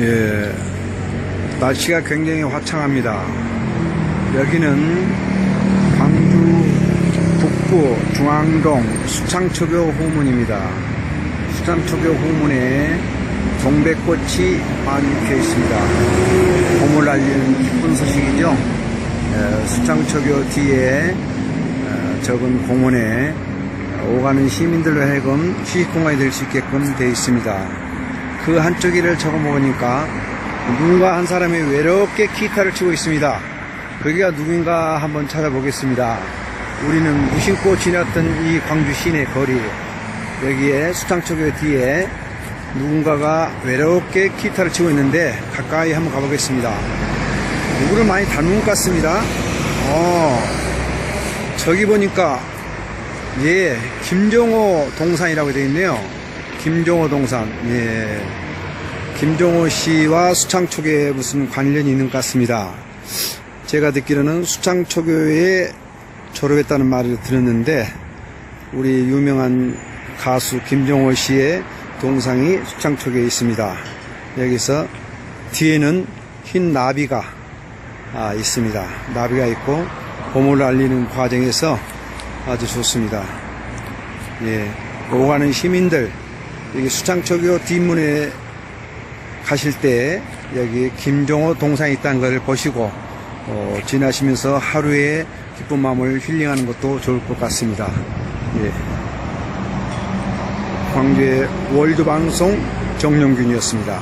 예, 날씨가 굉장히 화창합니다. 여기는 광주 북부 중앙동 수창초교 호문입니다. 수창초교 호문에 동백꽃이 피어 있습니다. 봄을 알리는 기쁜 소식이죠. 예, 수창초교 뒤에 어, 적은 공원에 오가는 시민들로 하여금 휴식공간이 될 수 있게끔 되어 있습니다. 그 한쪽 이를 적어 먹으니까 누군가 한 사람이 외롭게 기타를 치고 있습니다. 거기가 누군가 한번 찾아보겠습니다. 우리는 무심코 지났던 이 광주 시내 거리 여기에 수창초교 뒤에 누군가가 외롭게 기타를 치고 있는데 가까이 한번 가보겠습니다. 누구를 많이 닮은 것 같습니다. 어, 저기 보니까 예, 김종호 동산이라고 되어 있네요. 김종호 동산. 예. 김종호 씨와 수창 초교에 무슨 관련이 있는 것 같습니다. 제가 듣기로는 수창 초교에 졸업했다는 말을 들었는데, 우리 유명한 가수 김종호 씨의 동상이 수창 초교에 있습니다. 여기서 뒤에는 흰 나비가 아, 있습니다. 나비가 있고, 봄을 알리는 과정에서 아주 좋습니다. 예, 오가는 시민들 여기 수창초교 뒷문에 가실 때 여기 김종호 동상이 있다는 것을 보시고 어, 지나시면서 하루의 기쁜 마음을 힐링하는 것도 좋을 것 같습니다. 예. 광주의 월드 방송 정영균이었습니다.